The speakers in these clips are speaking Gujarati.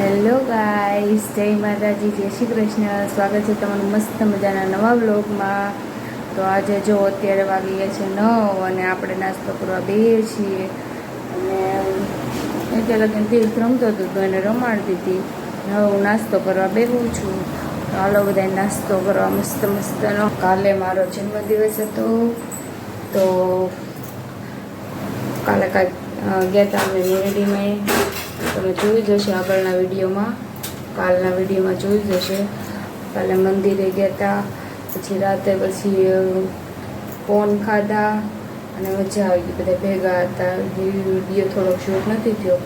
ગાઈસ જય માતાજી, જય શ્રી કૃષ્ણ. સ્વાગત છે તમારું મસ્ત મજાના નવા બ્લોગમાં તો આજે જો અત્યારે વાગી ગયા છે નવ અને આપણે નાસ્તો કરવા બેહીએ છીએ. અને અત્યારે લગ્ન તીર્થ રમતો હતો તો એને રમાડતી હતી. હવે હું નાસ્તો કરવા બેહું છું. હાલો બધા નાસ્તો કરવા મસ્ત મસ્તનો. કાલે મારો જન્મદિવસ હતો. તો કાલે કાંઈક ગયા હતા અમે મેરડીમાં તમે જોઈ જશે આગળના વિડીયોમાં, કાલના વિડીયોમાં જોઈ જશે કાલે મંદિરે ગયા હતા પછી રાતે પછી ફોન ખાધા અને મજા આવી ગઈ. બધા ભેગા હતા. વીડિયો થોડોક શૂટ નથી થયો.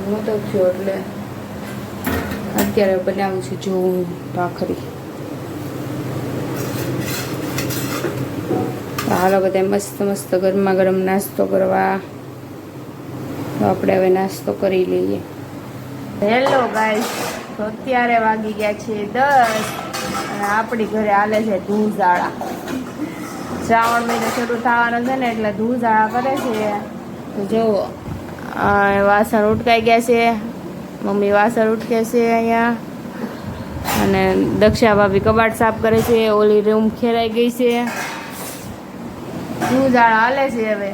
નહોતો થયો એટલે અત્યારે બનાવું છું જોઉં ભાખરી. હાલો બધા મસ્ત મસ્ત ગરમા ગરમ નાસ્તો કરવા. તો આપણે હવે નાસ્તો કરી લઈએ. હેલો ગાઈસ તો અત્યારે વાગી ગયા છે દસ અને આપણી ઘરે હાલે છે ધૂળઝાળા. શ્રાવણ મહિનો શરૂ થવાનો છે ને એટલે ધૂળઝાળા કરે છે. તો જુઓ. વાસણ ઉટકાઈ ગયા છે મમ્મી વાસણ ઉટકે છે અહીંયા. અને દક્ષા ભાભી કબાટ સાફ કરે છે ઓલી રૂમ ખેરાઈ ગઈ છે. ધૂળઝાળા હાલે છે હવે.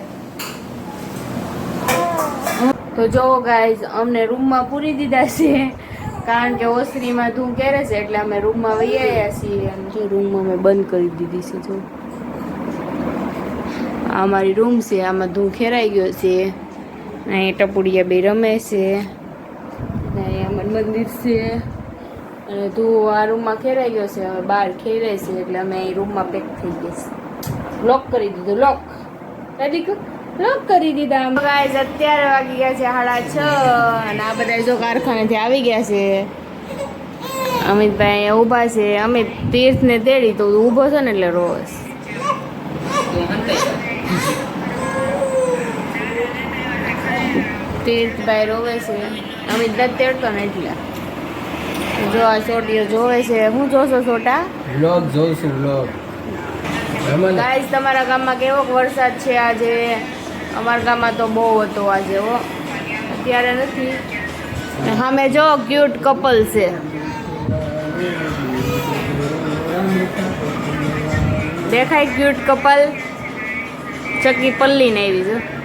તો જો ગાઈઝ અમને રૂમમાં પૂરી દીધા છે. કારણ કે ઓસરીમાં ધૂમ કેરે છે, એટલે અમે રૂમમાં આવ્યા છીએ. અને જો રૂમમાં અમે બંધ કરી દીધી છે, જો. આ અમારી રૂમ છે, આમાં ધૂમ ખેરાઈ ગયો છે. અહીં ટપુડિયા બે રમે છે. અહીંયા મંદિર છે. અને તું આ રૂમમાં ખેરાઈ ગયો છે, હવે બહાર ખેરાય છે, એટલે અમે અહીં રૂમમાં પેક થઈ ગયા છે. લોક કરી દીધું લોક રેડી લોક કરી દીધા. ગાઈઝ અત્યારે વાગી ગયા છે સાડા છ અને આ બધા જો કારખાનેથી આવી ગયા છે. અમિતભાઈ અહીંયા ઊભા છે. અમિત તીર્થને તેડી તો ઊભો છે ને એટલે રોસ તીર્થભાઈ રોવે છે. અમિત દત્ત તેડતો ને એટલે. જો આ છોટીઓ જોવે છે. હું જોશો છોટા વ્લોગ જોઉં છું વ્લોગ ગાઈઝ તમારા ગામમાં કેવો વરસાદ છે આજે? અમારા ગામમાં તો બહુ હતો આજે, હો. અત્યારે નથી. સામે જો ક્યુટ કપલ છે. દેખાય ક્યુટ કપલ ચકી પલ્લી ને આવી છે